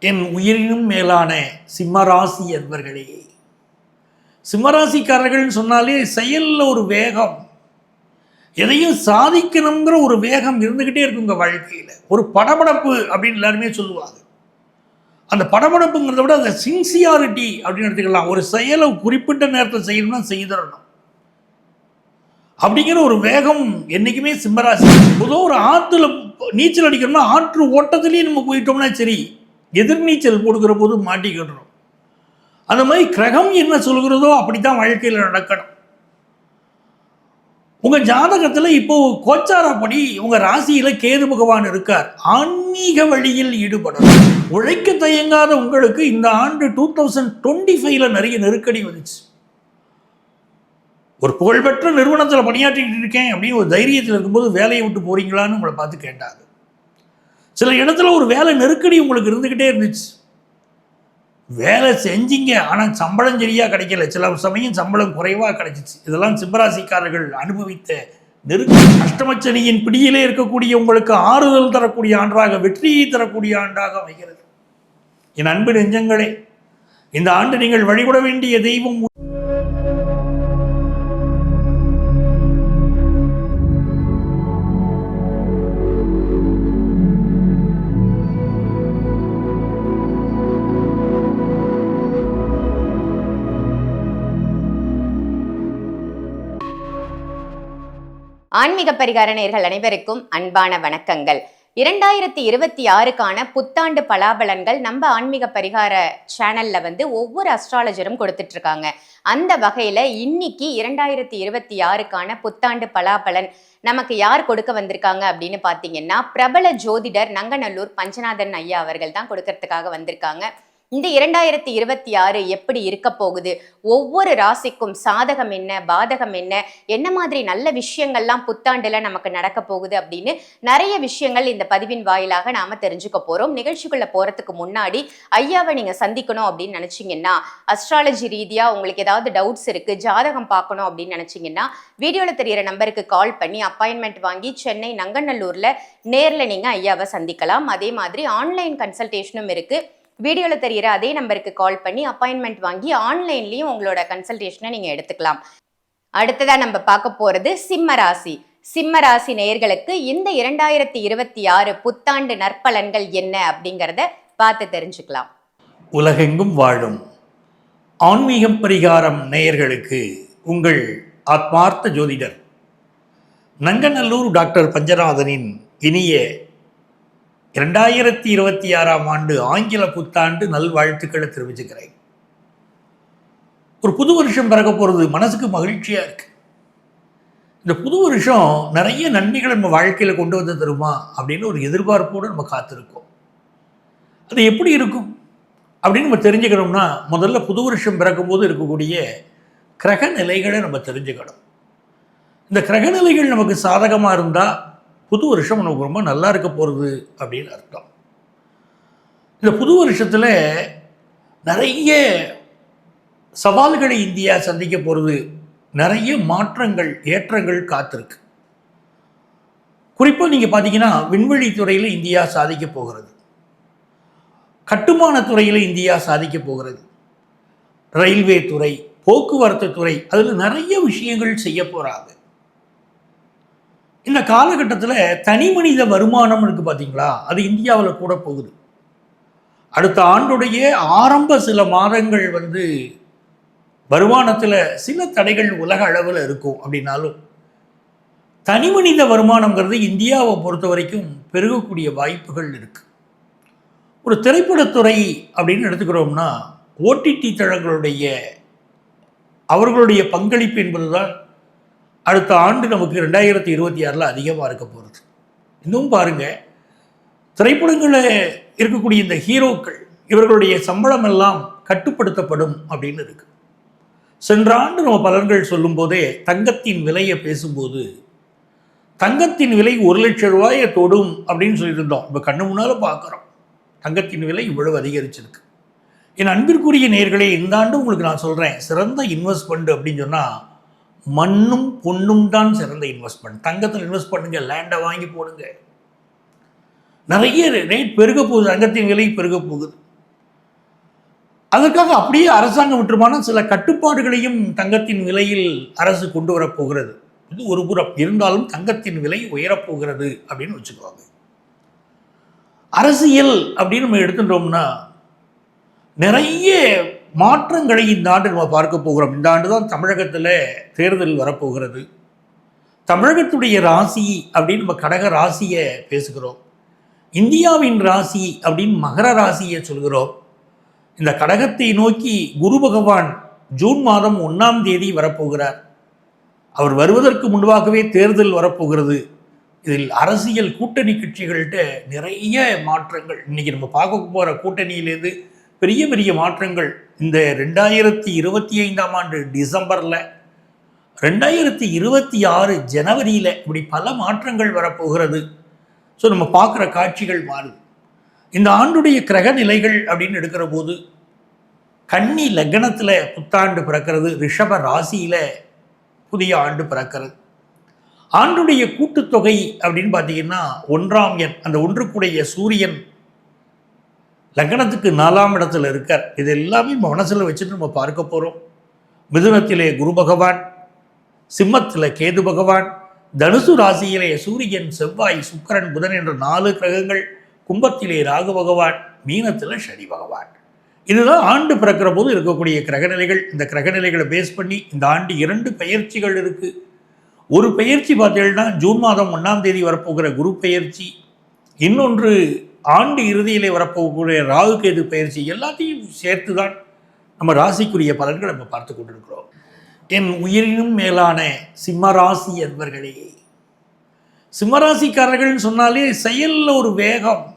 என் உயிரினும் மேலான சிம்மராசி என்பர்களே. சிம்மராசிக்காரர்கள்னு சொன்னாலே செயலில் ஒரு வேகம். எதையும் சாதிக்கணுங்கிற ஒரு வேகம் இருந்துக்கிட்டே இருக்கு உங்கள் வாழ்க்கையில். ஒரு படபடப்பு அப்படின்னு எல்லாருமே சொல்லுவாங்க. அந்த படபடப்புங்கிறத விட அந்த சின்சியாரிட்டி அப்படின்னு எடுத்துக்கலாம். ஒரு செயலை குறிப்பிட்ட நேரத்தில் செய்யணும்னா செய்திடணும். அப்படிங்கிற ஒரு வேகம் என்றைக்குமே சிம்மராசி பொதுவாக ஒரு ஆற்றுல நீச்சல் அடிக்கணும்னா ஆற்று ஓட்டத்துலேயே நம்ம போயிட்டோம்னா சரி. எதிர்நீச்சல் போடுகிற போது மாட்டிக்கிடுறோம். அந்த மாதிரி கிரகம் என்ன சொல்கிறதோ அப்படி தான் வாழ்க்கையில் நடக்கணும். உங்கள் ஜாதகத்தில் இப்போ கோச்சாரப்படி உங்கள் ராசியில் கேது பகவான் இருக்கார். ஆன்மீக வழியில் ஈடுபடணும். உழைக்க தயங்காத உங்களுக்கு இந்த ஆண்டு டூ தௌசண்ட் டுவெண்ட்டி ஃபைவ்ல நிறைய நெருக்கடி வந்துச்சு. ஒரு புகழ்பெற்ற நிறுவனத்தில் பணியாற்றிட்டு இருக்கேன் அப்படின்னு ஒரு தைரியத்தில் இருக்கும்போது வேலையை விட்டு போறீங்களான்னு உங்களை பார்த்து கேட்டாங்க சில இடத்துல ஒரு வேலை நெருக்கடி உங்களுக்கு இருந்துக்கிட்டே இருந்துச்சு. வேலை செஞ்சீங்க ஆனால் சம்பளம் சரியாக கிடைக்கல. சில சமயம் சம்பளம் குறைவாக கிடைச்சிச்சு. இதெல்லாம் சிம்மராசிக்காரர்கள் அனுபவித்த நெருக்கடி. அஷ்டமச்சனியின் பிடியிலே இருக்கக்கூடிய உங்களுக்கு ஆறுதல் தரக்கூடிய ஆண்டாக வெற்றியை தரக்கூடிய ஆண்டாக அமைகிறது. என் அன்பு நெஞ்சங்களே இந்த ஆண்டு நீங்கள் வழிபட வேண்டிய தெய்வம் ஆன்மீக பரிகார நேயர்கள் அனைவருக்கும் அன்பான வணக்கங்கள். இரண்டாயிரத்தி இருபத்தி ஆறுக்கான புத்தாண்டு பலாபலன்கள் நம்ம ஆன்மீக பரிகார சேனல்ல வந்து ஒவ்வொரு அஸ்ட்ராலஜரும் கொடுத்துட்டு இருக்காங்க அந்த வகையில இன்னைக்கு இரண்டாயிரத்தி இருபத்தி ஆறுக்கான புத்தாண்டு பலாபலன் நமக்கு யார் கொடுக்க வந்திருக்காங்க அப்படின்னு பாத்தீங்கன்னா பிரபல ஜோதிடர் நங்கநல்லூர் பஞ்சநாதன் ஐயா அவர்கள் தான் கொடுக்கறதுக்காக வந்திருக்காங்க. இந்த இரண்டாயிரத்தி இருபத்தி ஆறு எப்படி இருக்க போகுது? ஒவ்வொரு ராசிக்கும் சாதகம் என்ன பாதகம் என்ன என்ன மாதிரி நல்ல விஷயங்கள்லாம் புத்தாண்டுல நமக்கு நடக்க போகுது அப்படின்னு நிறைய விஷயங்கள் இந்த பதிவின் வாயிலாக நாம தெரிஞ்சுக்க போறோம். நிகழ்ச்சிக்குள்ள போறதுக்கு முன்னாடி ஐயாவை நீங்க சந்திக்கணும் அப்படின்னு நினைச்சீங்கன்னா அஸ்ட்ராலஜி ரீதியா உங்களுக்கு ஏதாவது டவுட்ஸ் இருக்கு ஜாதகம் பார்க்கணும் அப்படின்னு நினைச்சீங்கன்னா வீடியோல தெரியிற நம்பருக்கு கால் பண்ணி அப்பாயின்மெண்ட் வாங்கி சென்னை நங்கநல்லூர்ல நேர்ல நீங்க ஐயாவை சந்திக்கலாம். அதே மாதிரி ஆன்லைன் கன்சல்டேஷனும் இருக்கு. வீடியோவில் தெரிகிற அதே நம்பருக்கு கால் பண்ணி அப்பாயின்மெண்ட் வாங்கி ஆன்லைன்லேயும் உங்களோட கன்சல்டேஷனை நீங்கள் எடுத்துக்கலாம். அடுத்ததாக நம்ம பார்க்க போகிறது சிம்ம ராசி. சிம்ம ராசி நேயர்களுக்கு இந்த இரண்டாயிரத்தி இருபத்தி ஆறு புத்தாண்டு நற்பலன்கள் என்ன அப்படிங்கிறத பார்த்து தெரிஞ்சுக்கலாம். உலகெங்கும் வாழும் ஆன்மீகம் பரிகாரம் நேயர்களுக்கு உங்கள் ஆத்மார்த்த ஜோதிடர். நங்கநல்லூர் டாக்டர் பஞ்சநாதனின் இனிய இரண்டாயிரத்தி இருபத்தி ஆறாம் ஆண்டு ஆங்கில புத்தாண்டு நல்வாழ்த்துக்களை தெரிவிச்சுக்கிறேன். ஒரு புது வருஷம் பிறக்க போகிறது மனசுக்கு மகிழ்ச்சியாக இருக்கு. இந்த புது வருஷம் நிறைய நன்மைகளை நம்ம வாழ்க்கையில் கொண்டு வந்து தருமா அப்படின்னு ஒரு எதிர்பார்ப்போடு நம்ம காத்திருக்கோம். அது எப்படி இருக்கும்? அப்படின்னு நம்ம தெரிஞ்சுக்கணும்னா முதல்ல புது வருஷம் பிறக்கும்போது இருக்கக்கூடிய கிரக நிலைகளை நம்ம தெரிஞ்சுக்கணும். இந்த கிரக நிலைகள் நமக்கு சாதகமாக இருந்தால் புது வருஷம் நமக்கு ரொம்ப நல்லா இருக்க போகிறது அப்படின்னு அர்த்தம். இந்த புது வருஷத்தில் நிறைய சவால்களை இந்தியா சந்திக்க போகிறது நிறைய மாற்றங்கள் ஏற்றங்கள் காத்திருக்கு. குறிப்பாக நீங்கள் பார்த்தீங்கன்னா விண்வெளி துறையில் இந்தியா சாதிக்க போகிறது. கட்டுமான துறையில் இந்தியா சாதிக்க போகிறது. ரயில்வே துறை போக்குவரத்து துறை அதில் நிறைய விஷயங்கள் செய்ய போகிறாங்க இந்த காலகட்டத்தில் தனி மனித வருமானம் இருக்கு பார்த்தீங்களா அது இந்தியாவில் கூட போகுது. அடுத்த ஆண்டுடைய ஆரம்ப சில மாதங்கள் வந்து வருமானத்தில் சில தடைகள் உலக அளவில் இருக்கும் அப்படின்னாலும் தனி மனித வருமானங்கிறது இந்தியாவை பொறுத்த வரைக்கும் பெருகக்கூடிய வாய்ப்புகள் இருக்குது ஒரு திரைப்படத்துறை அப்படின்னு எடுத்துக்கிறோம்னா ஓடிடி தளங்களுடைய அவர்களுடைய பங்களிப்பு என்பதுதான் அடுத்த ஆண்டு நமக்கு ரெண்டாயிரத்தி இருபத்தி ஆறில் அதிகமாக இருக்க போகிறது இன்னும் பாருங்கள் திரைப்படங்களில் இருக்கக்கூடிய இந்த ஹீரோக்கள் இவர்களுடைய சம்பளம் எல்லாம் கட்டுப்படுத்தப்படும் அப்படின்னு இருக்கு. சென்ற ஆண்டு நம்ம பலன்கள் சொல்லும்போதே தங்கத்தின் விலையை பேசும்போது தங்கத்தின் விலை ஒரு லட்ச ரூபாயை தொடும் அப்படின்னு சொல்லியிருந்தோம். இப்போ கண்ணு முன்னால் பார்க்குறோம் தங்கத்தின் விலை இவ்வளவு அதிகரிச்சிருக்கு. என் அன்பிற்குரிய நேர்களே இந்த ஆண்டு உங்களுக்கு நான் சொல்கிறேன் சிறந்த இன்வெஸ்ட்மெண்ட் அப்படின்னு சொன்னால் மண்ணும் பொண்ணும் தான் சிறந்த இன்வெஸ்ட்மெண்ட் தங்கத்தில் இன்வெஸ்ட் பண்ணுங்க லேண்டை வாங்கி போடுங்க. நிறைய ரேட் பெருக போகுது தங்கத்தின் விலை பெருக போகுது. அதற்காக அப்படியே அரசாங்கம் விட்டுருமான சில கட்டுப்பாடுகளையும் தங்கத்தின் விலையில் அரசு கொண்டு வரப்போகிறது இது ஒரு புறம். இருந்தாலும் தங்கத்தின் விலை உயரப்போகிறது அப்படின்னு வச்சுக்குவாங்க அரசியல் அப்படின்னு நம்ம எடுத்துட்டோம்னா நிறைய மாற்றங்களை இந்த ஆண்டு நம்ம பார்க்க போகிறோம். இந்த ஆண்டு தான் தமிழகத்தில் தேர்தல் வரப்போகிறது. தமிழகத்துடைய ராசி அப்படின்னு நம்ம கடக ராசியை பேசுகிறோம். இந்தியாவின் ராசி அப்படின்னு மகர ராசியை சொல்கிறோம். இந்த கடகத்தை நோக்கி குரு பகவான் ஜூன் மாதம் ஒன்றாம் தேதி வரப்போகிறார். அவர் வருவதற்கு முன்பாகவே தேர்தல் வரப்போகிறது. இதில் அரசியல் கூட்டணி கட்சிகள்கிட்ட நிறைய மாற்றங்கள். இன்னைக்கு நம்ம பார்க்க போகிற கூட்டணியிலேருந்து பெரிய பெரிய மாற்றங்கள். இந்த ரெண்டாயிரத்தி இருபத்தி ஐந்தாம் ஆண்டு டிசம்பரில் ரெண்டாயிரத்தி இருபத்தி ஆறு ஜனவரியில் இப்படி பல மாற்றங்கள் வரப்போகிறது. ஸோ நம்ம பார்க்குற காட்சிகள் மாறும். இந்த ஆண்டுடைய கிரக நிலைகள் அப்படின்னு எடுக்கிற போது கன்னி லக்னத்தில் புத்தாண்டு பிறக்கிறது ரிஷப ராசியில் புதிய ஆண்டு பிறக்கிறது. ஆண்டுடைய கூட்டுத்தொகை அப்படின்னு பார்த்தீங்கன்னா ஒன்றாம் எண் அந்த ஒன்றுக்குடைய சூரியன் லக்னத்துக்கு நாலாம் இடத்துல இருக்கார். இது எல்லாமே மனசில் வச்சுட்டு நம்ம பார்க்க போகிறோம் மிதுனத்திலே குரு பகவான் சிம்மத்தில் கேது பகவான் தனுசு ராசியிலே சூரியன் செவ்வாய் சுக்கரன் புதன் என்ற நாலு கிரகங்கள் கும்பத்திலே ராகு பகவான் மீனத்தில் சனி பகவான். இதுதான் ஆண்டு பிறக்கிற போது இருக்கக்கூடிய கிரகநிலைகள். இந்த கிரகநிலைகளை பேஸ் பண்ணி இந்த ஆண்டு இரண்டு பயிற்சிகள் இருக்குது ஒரு பயிற்சி பார்த்தீங்கன்னா ஜூன் மாதம் ஒன்றாம் தேதி வரப்போகிற குரு பயிற்சி. இன்னொன்று ஆண்டு இறுதியிலே வரப்போகக்கூடிய ராகு கேது பயிற்சி எல்லாத்தையும் சேர்த்து தான் நம்ம ராசிக்குரிய பலன்களை நம்ம பார்த்து கொண்டிருக்கிறோம். என் உயிரினும் மேலான சிம்மராசி என்பர்களே சிம்மராசிக்காரர்கள்னு சொன்னாலே செயலில் ஒரு வேகம்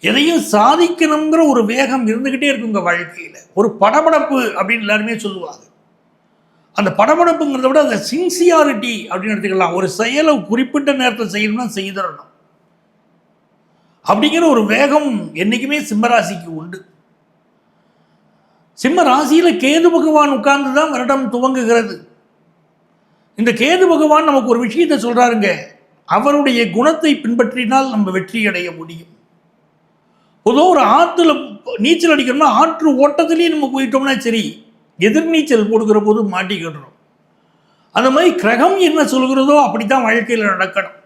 எதையும் சாதிக்கணுங்கிற ஒரு வேகம் இருந்துக்கிட்டே இருக்கும் உங்கள் வாழ்க்கையில். ஒரு படபடப்பு அப்படின்னு எல்லாருமே சொல்லுவாங்க. அந்த படபடப்புங்கிறத விட அந்த சின்சியாரிட்டி அப்படின்னு எடுத்துக்கலாம். ஒரு செயலை குறிப்பிட்ட நேரத்தில் செய்யணும்னா செய்திடணும். அப்படிங்கிற ஒரு வேகம் என்றைக்குமே சிம்மராசிக்கு உண்டு. சிம்ம ராசியில் கேது பகவான் உட்கார்ந்து தான் வருடம் துவங்குகிறது. இந்த கேது பகவான் நமக்கு ஒரு விஷயத்தை சொல்கிறாருங்க அவருடைய குணத்தை பின்பற்றினால் நம்ம வெற்றி அடைய முடியும். பொதுவாக ஒரு ஆற்றுல நீச்சல் அடிக்கணும்னா ஆற்று ஓட்டத்திலேயே நம்ம போயிட்டோம்னா சரி எதிர்நீச்சல் போடுகிற போது மாட்டிக்கிடுறோம். அந்த மாதிரி கிரகம் என்ன சொல்கிறதோ அப்படித்தான் வாழ்க்கையில் நடக்கணும்.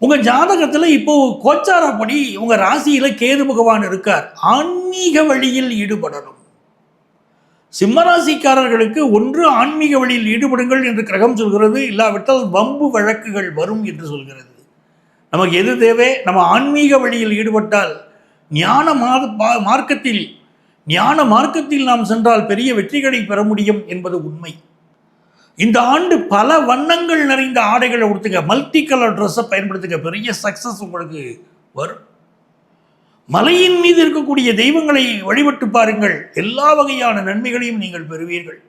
உங்கள் ஜாதகத்தில் இப்போ கோச்சாரப்படி உங்கள் ராசியில் கேது பகவான் இருக்கார். ஆன்மீக வழியில் ஈடுபடணும். சிம்மராசிக்காரர்களுக்கு ஒன்று ஆன்மீக வழியில் ஈடுபடுங்கள் என்று கிரகம் சொல்கிறது. இல்லாவிட்டால் வம்பு வழக்குகள் வரும் என்று சொல்கிறது. நமக்கு எது தேவை? நம்ம ஆன்மீக வழியில் ஈடுபட்டால் ஞான மார்க்கத்தில் ஞான மார்க்கத்தில் நாம் சென்றால் பெரிய வெற்றிகளை பெற முடியும் என்பது உண்மை. இந்த ஆண்டு பல வண்ணங்கள் நிறைந்த ஆடைகளை உடுத்துங்க. மல்டி கலர் ட்ரெஸ்ஸை பயன்படுத்துங்க. பெரிய சக்ஸஸ் உங்களுக்கு வரும். மலையின் மீது இருக்கக்கூடிய தெய்வங்களை வழிபட்டு பாருங்கள். எல்லா வகையான நன்மைகளையும் நீங்கள் பெறுவீர்கள்.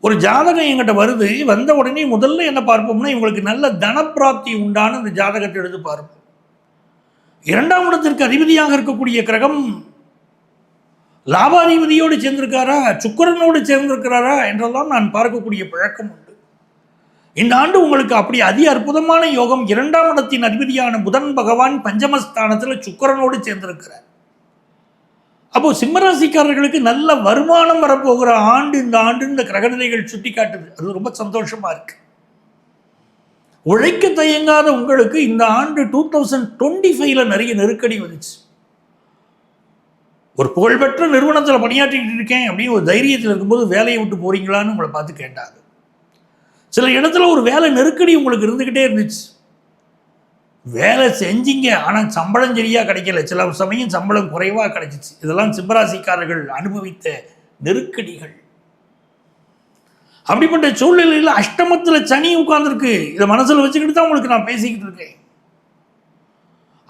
ஒரு ஜாதகம் எங்கிட்ட வருது. வந்த உடனே முதல்ல என்ன பார்ப்போம்னா இவங்களுக்கு நல்ல தனப்பிராப்தி உண்டான அந்த ஜாதகத்தை எடுத்து பார்ப்போம். இரண்டாம் இடத்திற்கு அதிபதியாக இருக்கக்கூடிய கிரகம் லாபாதிபதியோடு சேர்ந்திருக்காரா? சுக்கரனோடு சேர்ந்திருக்கிறாரா? என்றெல்லாம் நான் பார்க்கக்கூடிய பழக்கம் உண்டு. இந்த ஆண்டு உங்களுக்கு அப்படி அதி அற்புதமான யோகம் இரண்டாம் இடத்தின் அதிபதியான புதன் பகவான் பஞ்சமஸ்தானத்தில் சுக்கரனோடு சேர்ந்திருக்கிறார். அப்போ சிம்மராசிக்காரர்களுக்கு நல்ல வருமானம் வரப்போகிற ஆண்டு இந்த ஆண்டு இந்த கிரகநிலைகள் சுட்டி காட்டுது அது ரொம்ப சந்தோஷமா இருக்கு. உழைக்க தயங்காத உங்களுக்கு இந்த ஆண்டு டூ தௌசண்ட் டுவெண்ட்டி ஃபைவ்ல நிறைய நெருக்கடி வந்துச்சு. ஒரு புகழ்பெற்ற நிறுவனத்தில் பணியாற்றிட்டு இருக்கேன் அப்படின்னு ஒரு தைரியத்தில் இருக்கும்போது வேலையை விட்டு போகிறீங்களான்னு உங்களை பார்த்து கேட்டாங்க சில இடத்துல ஒரு வேலை நெருக்கடி உங்களுக்கு இருந்துக்கிட்டே இருந்துச்சு. வேலை செஞ்சீங்க ஆனால் சம்பளம் சரியாக கிடைக்கல. சில சமயம் சம்பளம் குறைவாக கிடைச்சிச்சு. இதெல்லாம் சிம்மராசிக்காரர்கள் அனுபவித்த நெருக்கடிகள். அப்படிப்பட்ட சூழ்நிலையில் அஷ்டமத்தில் சனி உட்கார்ந்துருக்கு. இதை மனசில் வச்சுக்கிட்டு தான் உங்களுக்கு நான் பேசிக்கிட்டு இருக்கேன்.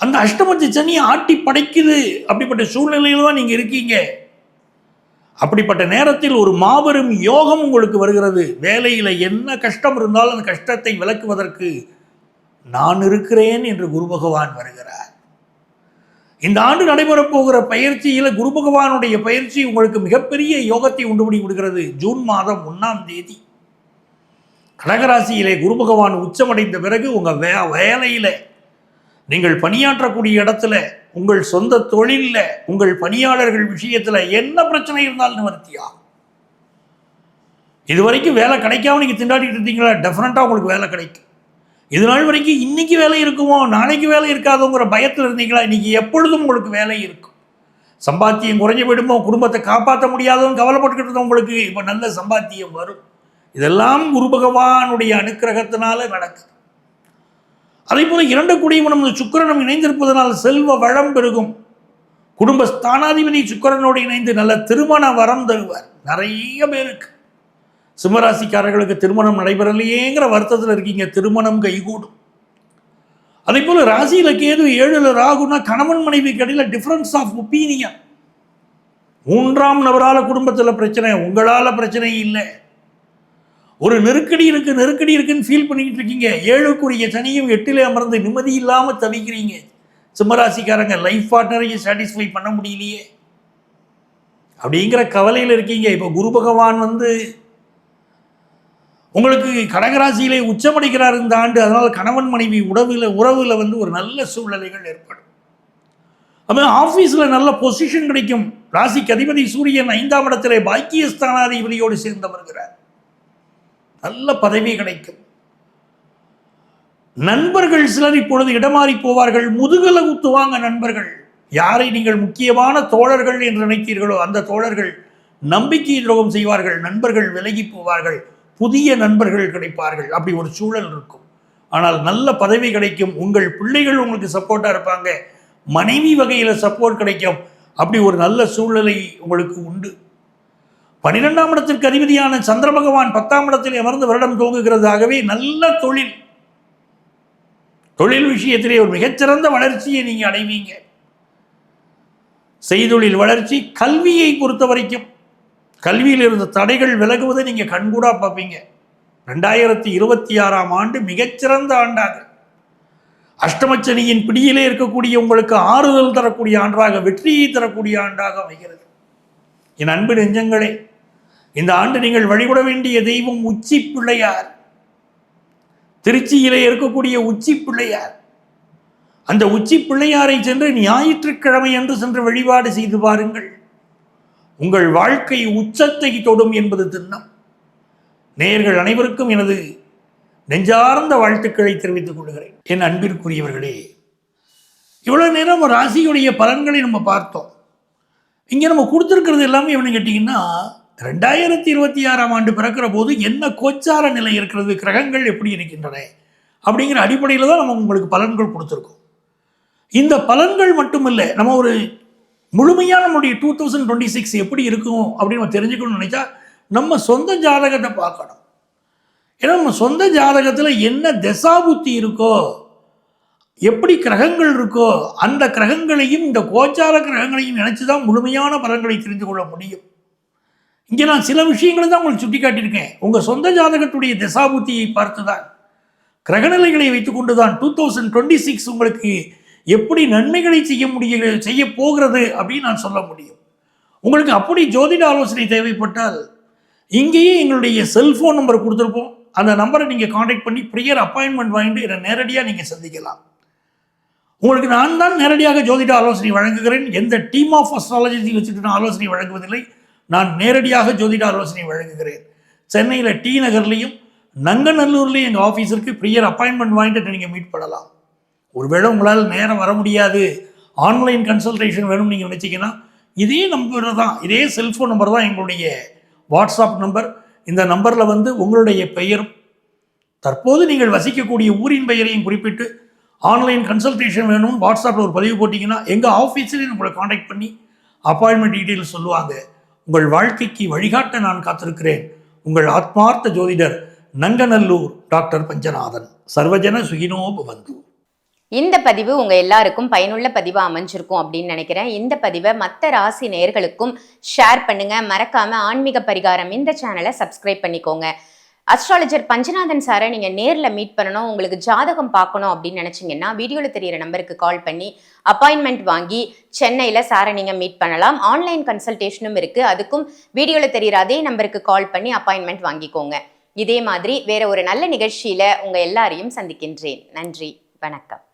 அந்த அஷ்டமத்து சனி ஆட்டி படைக்குது. அப்படிப்பட்ட சூழ்நிலையில் தான் நீங்கள் இருக்கீங்க. அப்படிப்பட்ட நேரத்தில் ஒரு மாபெரும் யோகம் உங்களுக்கு வருகிறது. வேலையில் என்ன கஷ்டம் இருந்தாலும் அந்த கஷ்டத்தை விளக்குவதற்கு நான் இருக்கிறேன் என்று குரு பகவான் வருகிறார். இந்த ஆண்டு நடைபெறப் போகிற பயிற்சியில் குரு பகவானுடைய பயிற்சி உங்களுக்கு மிகப்பெரிய யோகத்தை உண்டு பண்ணி விடுகிறது ஜூன் மாதம் ஒன்றாம் தேதி. கடகராசியிலே குரு பகவான் உச்சமடைந்த பிறகு உங்கள் வே வேலையில் நீங்கள் பணியாற்றக்கூடிய இடத்துல உங்கள் சொந்த தொழிலில் உங்கள் பணியாளர்கள் விஷயத்தில் என்ன பிரச்சனை இருந்தாலும் நிவர்த்தியா? இது வரைக்கும் வேலை கிடைக்காம நீங்கள் திண்டாடிட்டு இருந்தீங்களா? டெஃபினட்டாக உங்களுக்கு வேலை கிடைக்கும். இது நாள் வரைக்கும் இன்னைக்கு வேலை இருக்குமோ நாளைக்கு வேலை இருக்காதோங்கிற பயத்தில் இருந்தீங்களா? இன்னைக்கு எப்பொழுதும் உங்களுக்கு வேலை இருக்கும். சம்பாத்தியம் குறைஞ்சு போயிடுமோ குடும்பத்தை காப்பாற்ற முடியாதோன்னு கவலைப்பட்டுக்கிட்டு இருந்தோம் உங்களுக்கு இப்போ நல்ல சம்பாத்தியம் வரும். இதெல்லாம் குரு பகவானுடைய அனுக்கிரகத்தினால நடக்குது. அதே போல இரண்டு குடியும் சுக்கரனும் இணைந்திருப்பதனால் செல்வ வளம் பெருகும். குடும்ப ஸ்தானாதிபதி சுக்கிரனோடு இணைந்து நல்ல திருமண வரம் தருவார். நிறைய பேருக்கு சிம்மராசிக்காரர்களுக்கு திருமணம் நடைபெறலையேங்கிற வருத்தத்தில் இருக்கீங்க. திருமணம் கைகூடும். அதே போல ராசியில கேது ஏழுல ராகுனா கணவன் மனைவி கடையில் டிஃப்ரென்ஸ் ஆஃப் ஒப்பீனியன் மூன்றாம் நபரால் குடும்பத்தில் பிரச்சனை உங்களால் பிரச்சனை இல்லை. ஒரு நெருக்கடி இருக்கு நெருக்கடி இருக்குன்னு ஃபீல் பண்ணிக்கிட்டு இருக்கீங்க. ஏழுக்குரிய சனியும் எட்டில் அமர்ந்து நிம்மதி இல்லாமல் தவிக்கிறீங்க. சிம்மராசிக்காரங்க லைஃப் பார்ட்னரையும் சாட்டிஸ்ஃபை பண்ண முடியலையே. அப்படிங்கிற கவலையில் இருக்கீங்க. இப்போ குரு பகவான் வந்து உங்களுக்கு கடகராசியிலே உச்சமடைகிறார் இந்த ஆண்டு. அதனால் கணவன் மனைவி உறவில் உறவில் வந்து ஒரு நல்ல சூழ்நிலைகள் ஏற்படும். அப்போ ஆஃபீஸில் நல்ல பொசிஷன் கிடைக்கும். ராசிக்கு அதிபதி சூரியன் ஐந்தாம் இடத்திலே பாக்கியஸ்தானாதிபதியோடு சேர்ந்து வருகிறார் நல்ல பதவி கிடைக்கும். நண்பர்கள் சிலர் இப்பொழுது இடமாறி போவார்கள் முதுகல குத்துவாங்க நண்பர்கள். யாரை நீங்கள் முக்கியமான தோழர்கள் என்று நினைத்தீர்களோ அந்த தோழர்கள் நம்பிக்கை துரோகம் செய்வார்கள் நண்பர்கள் விலகி போவார்கள் புதிய நண்பர்கள் கிடைப்பார்கள். அப்படி ஒரு சூழல் இருக்கும். ஆனால் நல்ல பதவி கிடைக்கும் உங்கள் பிள்ளைகள் உங்களுக்கு சப்போர்ட்டாக இருப்பாங்க மனைவி வகையில் சப்போர்ட் கிடைக்கும். அப்படி ஒரு நல்ல சூழ்நிலை உங்களுக்கு உண்டு. பன்னிரெண்டாம் இடத்திற்கு அதிபதியான சந்திர பகவான் பத்தாம் இடத்தில் அமர்ந்து வருடம் துவங்குகிறதாகவே நல்ல தொழில். தொழில் விஷயத்திலே ஒரு மிகச்சிறந்த வளர்ச்சியை நீங்கள் அடைவீங்க. செய்தொழில் வளர்ச்சி கல்வியை பொறுத்த வரைக்கும். கல்வியில் இருந்த தடைகள் விலகுவதை நீங்கள் கண்கூடா பார்ப்பீங்க. ரெண்டாயிரத்தி இருபத்தி ஆறாம் ஆண்டு மிகச்சிறந்த ஆண்டாக. அஷ்டமச்சனியின் பிடியிலே இருக்கக்கூடிய உங்களுக்கு ஆறுதல் தரக்கூடிய ஆண்டாக வெற்றியை தரக்கூடிய ஆண்டாக அமைகிறது. என் அன்பு நெஞ்சங்களே இந்த ஆண்டு நீங்கள் வழிபட வேண்டிய தெய்வம் உச்சி பிள்ளையார். திருச்சியிலே இருக்கக்கூடிய உச்சி பிள்ளையார். அந்த உச்சி பிள்ளையாரை சென்று ஞாயிற்றுக்கிழமை என்று சென்று வழிபாடு செய்து பாருங்கள் உங்கள் வாழ்க்கை உச்சத்தை தொடும் என்பது திண்ணம். நேயர்கள் அனைவருக்கும் எனது நெஞ்சார்ந்த வாழ்த்துக்களை தெரிவித்துக் கொள்கிறேன். என் அன்பிற்குரியவர்களே இவ்வளவு நேரம் ராசியுடைய பலன்களை நம்ம பார்த்தோம். இங்கே நம்ம கொடுத்துருக்கிறது எல்லாமே எப்படின்னு கேட்டிங்கன்னா ரெண்டாயிரத்தி இருபத்தி ஆறாம் ஆண்டு பிறக்கிற போது என்ன கோச்சார நிலை இருக்கிறது கிரகங்கள் எப்படி இருக்கின்றன அப்படிங்கிற அடிப்படையில் தான் நம்ம உங்களுக்கு பலன்கள் கொடுத்துருக்கோம். இந்த பலன்கள் மட்டுமில்லை நம்ம ஒரு முழுமையாக நம்மளுடைய டூ தௌசண்ட் டுவெண்ட்டி சிக்ஸ் எப்படி இருக்கும் அப்படின்னு நம்ம தெரிஞ்சுக்கணும்னு நினச்சா நம்ம சொந்த ஜாதகத்தை பார்க்கணும். ஏன்னா நம்ம சொந்த ஜாதகத்தில் என்ன தசாபுத்தி இருக்கோ எப்படி கிரகங்கள் இருக்கோ அந்த கிரகங்களையும் இந்த கோச்சார கிரகங்களையும் நினச்சி தான் முழுமையான பலன்களை தெரிந்து கொள்ள முடியும். இங்கே நான் சில விஷயங்களை தான் உங்களுக்கு சுட்டி காட்டியிருக்கேன் உங்கள் சொந்த ஜாதகத்துடைய திசாபுத்தியை பார்த்து தான் கிரகநிலைகளை வைத்துக்கொண்டு தான் டூ தௌசண்ட் டுவெண்ட்டி சிக்ஸ் உங்களுக்கு எப்படி நன்மைகளை செய்ய முடிய செய்ய போகிறது அப்படின்னு நான் சொல்ல முடியும். உங்களுக்கு அப்படி ஜோதிட ஆலோசனை தேவைப்பட்டால் இங்கேயே எங்களுடைய செல்ஃபோன் நம்பர் கொடுத்துருப்போம். அந்த நம்பரை நீங்கள் காண்டாக்ட் பண்ணி ப்ரியர் அப்பாயின்மெண்ட் வாங்கிட்டு என்னை நேரடியாக நீங்கள் சந்திக்கலாம். உங்களுக்கு நான் தான் நேரடியாக ஜோதிட ஆலோசனை வழங்குகிறேன். எந்த டீம் ஆஃப் அஸ்ட்ராலஜி வச்சுட்டு நான் ஆலோசனை வழங்குவதில்லை. நான் நேரடியாக ஜோதிட ஆலோசனை வழங்குகிறேன். சென்னையில் டி நகர்லேயும் நங்கநல்லூர்லேயும் எங்கள் ஆஃபீஸருக்கு ப்ரியர் அப்பாயின்மெண்ட் வாங்கிட்டு நீங்கள் மீட் பண்ணலாம். ஒருவேளை உங்களால் நேரம் வர முடியாது. ஆன்லைன் கன்சல்டேஷன் வேணும்னு நீங்கள் நினச்சிங்கன்னா இதே நம்பர் தான் இதே செல்ஃபோன் நம்பர் தான் எங்களுடைய வாட்ஸ்அப் நம்பர் இந்த நம்பரில் வந்து உங்களுடைய பெயரும் தற்போது நீங்கள் வசிக்கக்கூடிய ஊரின் பெயரையும் குறிப்பிட்டு ஆன்லைன் கன்சல்டேஷன் வேணும் வாட்ஸ்அப்பில் ஒரு பதிவு போட்டிங்கன்னா எங்கள் ஆஃபீஸ்லேயும் உங்களை காண்டாக்ட் பண்ணி அப்பாயின்மெண்ட் டீட்டெயில்ஸ் சொல்லுவாங்க. உங்கள் வாழ்க்கைக்கு வழிகாட்ட நான் காத்திருக்கிறேன். உங்கள் ஆத்மார்த்த ஜோதிடர் நங்கநல்லூர் டாக்டர் பஞ்சநாதன். சர்வஜன சுகினோ பவந்து. இந்த பதிவு உங்கள் எல்லாருக்கும் பயனுள்ள பதிவாக அமைஞ்சிருக்கும் அப்படின்னு நினைக்கிறேன். இந்த பதிவை மற்ற ராசி நேர்களுக்கும் ஷேர் பண்ணுங்கள் மறக்காமல் ஆன்மீக பரிகாரம் இந்த சேனலை சப்ஸ்கிரைப் பண்ணிக்கோங்க. அஸ்ட்ராலஜர் பஞ்சநாதன் சாரை நீங்கள் நேரில் மீட் பண்ணணும் உங்களுக்கு ஜாதகம் பார்க்கணும் அப்படின்னு நினச்சிங்கன்னா வீடியோவில் தெரியிற நம்பருக்கு கால் பண்ணி அப்பாயின்மெண்ட் வாங்கி சென்னையில் சாரை நீங்கள் மீட் பண்ணலாம். ஆன்லைன் கன்சல்டேஷனும் இருக்குது அதுக்கும் வீடியோவில் தெரியிற அதே நம்பருக்கு கால் பண்ணி அப்பாயின்மெண்ட் வாங்கிக்கோங்க. இதே மாதிரி வேற ஒரு நல்ல நிகழ்ச்சியில் உங்கள் எல்லாரையும் சந்திக்கின்றேன். நன்றி. வணக்கம்.